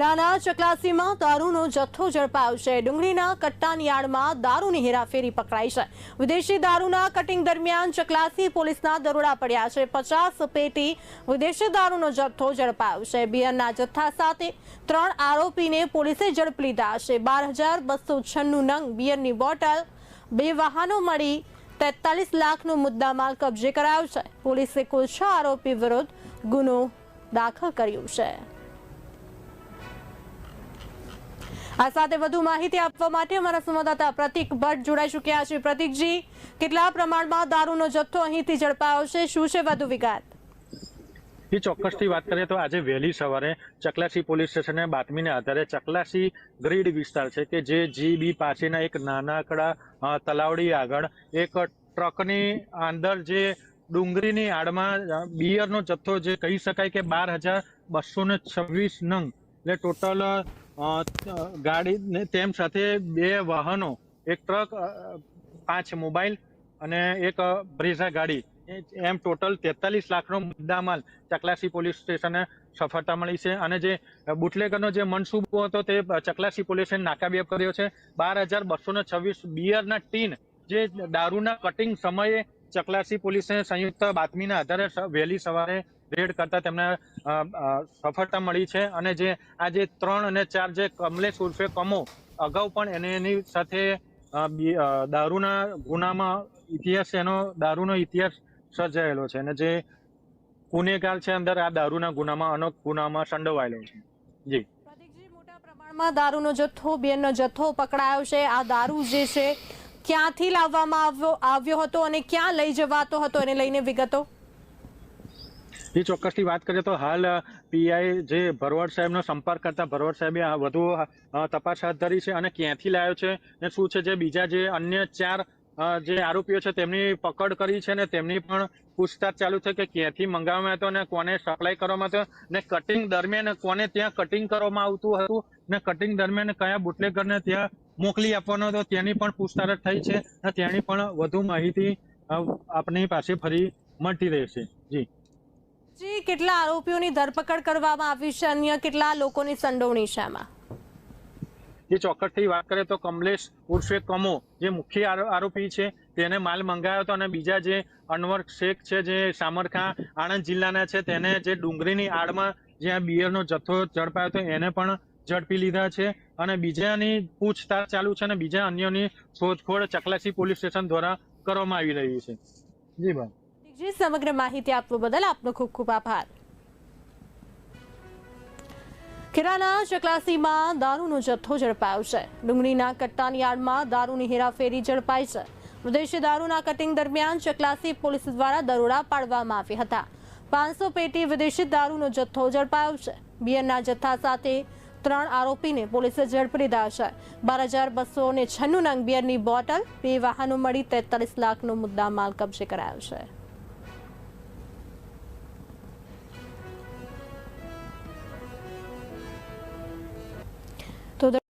રાના ચકલાસીમાં દારૂનો જથ્થો ઝડપાયો છે ડુંગળીના કટ્ટાની યાર્ડમાં દારૂની હેરાફેરી પકડાઈ છે. વિદેશી દારૂના કટિંગ દરમિયાન ચકલાસી પોલીસના દરોડા પડ્યા છે. પચાસ પેટી વિદેશી દારૂનો જથ્થો ઝડપાયો છે બિયરના જથ્થા સાથે ત્રણ આરોપીને પોલીસે ઝડપી લીધા છે. બાર હજાર બસો છન્નું નંગ બિયરની બોટલ, બે વાહનો મળી તેતાલીસ લાખનો મુદ્દામાલ કબજે કરાયો છે. પોલીસે કુલ છ આરોપી વિરુદ્ધ ગુનો દાખલ કર્યો છે. આ સાથે વધુ માહિતી આપવા માટે અમારા સંવાદદાતા પ્રતિક ભટ્ટ જોડાઈ ચૂક્યા છે. પ્રતિકજી, કેટલા પ્રમાણમાં દારૂનો જથ્થો અહીંથી ઝડપાયો છે શું છે વધુ વિગત? એ ચોક્કસથી વાત કરીએ તો આજે વહેલી સવારે ચકલાસી પોલીસ સ્ટેશને બાતમીને આધારે ચકલાસી ગ્રીડ વિસ્તાર છે કે જે જીબી પાસેના એક નાનકડા તલાવડી આગળ એક ટ્રકની અંદર જે ડુંગળીની આડમાં બિયરનો જથ્થો જે કહી શકાય કે બાર હજાર બસો ને છવ્વીસ નંગ, એટલે ટોટલ ગાડી તેમ સાથે બે વાહનો, એક ટ્રક પાંચ મોબાઈલ અને એક બ્રેઝા ગાડી. એમ ટોટલ તેતાલીસ લાખનો મુદ્દામાલ ચકલાસી પોલીસ સ્ટેશને સફળતા મળી છે અને જે બુટલેગરનો જે મનસૂબો હતો તે ચકલાસી પોલીસે નાકાબેબ કર્યો છે. બાર હજાર બસો ને છવ્વીસ બિયરના ટીન જે દારૂના કટિંગ સમયે ચકલાસી પોલીસે સંયુક્ત બાતમીના આધારે વહેલી સવારે રેડ કરતા તેમને સફળતા મળી છે. અને જે, આ જે ત્રણ અને ચાર જે કમલેશ ઉર્ફે કમો, અગાઉ પણ એને એની સાથે દારૂના ગુનામાં ઇતિહાસ, એનો દારૂનો ઇતિહાસ સર્જાયેલો છે. અને જે ગુનેગાર છે અંદર, આ દારૂના ગુનામાં, અનેક ગુનામાં સંડોવાયેલો છે. જી. પ્રમાણમાં દારૂનો જથ્થો, બેનનો જથ્થો પકડાયો છે. આ દારૂ જે છે, ક્યાંથી લાવવામાં આવ્યો આવ્યો હતો અને ક્યાં લઈ જવાતો હતો, એને લઈને વિગતો? એ ચોક્કસથી વાત કરીએ તો હાલ પીઆઈ જે ભરવાડ સાહેબનો સંપર્ક કરતા ભરવાડ સાહેબે વધુ તપાસ હાથ ધરી છે અને ક્યાંથી લાવ્યો છે ને શું છે જે બીજા જે અન્ય ચાર જે આરોપીઓ છે તેમની પકડ કરી છે ને તેમની પણ પૂછતાછ ચાલુ છે કે ક્યાંથી મંગાવવામાં હતો ને કોને સપ્લાય કરવામાં હતો ને કટિંગ દરમિયાન કોને ત્યાં કટિંગ કરવામાં આવતું હતું ને કટિંગ દરમિયાન કયા બુટલેગરને ત્યાં મોકલી આપવાનો હતો તેની પણ પૂછતાછ થઈ છે અને તેની પણ વધુ માહિતી આપની પાસે ફરી મળતી રહેશે. જી. જી, કેટલા આરોપીઓની ધરપકડ કરવામાં આવી છે? અન્ય કેટલા લોકોની સંડોવણી છે આમાં? જે ચોક્કસથી વાત કરીએ તો કમલેશ ઉર્ફે કમો જે મુખ્ય આરોપી છે, તેને માલ મંગાવ્યો હતો અને બીજા જે અનવર શેખ છે, જે સામરખા આણંદ જિલ્લાના છે, તેને જે ડુંગળીની આડમાં જ્યાં બિયરનો જથ્થો ઝડપાયો હતો એને પણ ઝડપી લીધા છે અને બીજાની પૂછતાછ ચાલુ છે અને બીજા અન્યોની શોધખોળ ચકલાસી પોલીસ સ્ટેશન દ્વારા કરવામાં આવી રહી છે. જી બા જી, સમગ્ર માહિતી આપવા બદલ આપનો ખૂબ ખૂબ આભાર. ખેરાના ચકલાસીમાં દારૂનો જથ્થો ઝડપાયો છે. ડુંગળીના કટ્ટાની યાર્ડમાં દારૂની હેરાફેરી ઝડપાઈ છે. વિદેશી દારૂના કટિંગ દરમિયાન ચકલાસી પોલીસ દ્વારા દરોડા પાડવામાં આવ્યા હતા. પાંચસો પેટી વિદેશી દારૂનો જથ્થો ઝડપાયો છે. બિયરના જથ્થા સાથે ત્રણ આરોપીને પોલીસે ઝડપી લીધા છે. બાર હજાર બસો ને છન્નું નંગ બિયરની બોટલ, બે વાહનો મળી તેતાલીસ લાખનો મુદ્દા માલ કબજે કરાયો છે. તો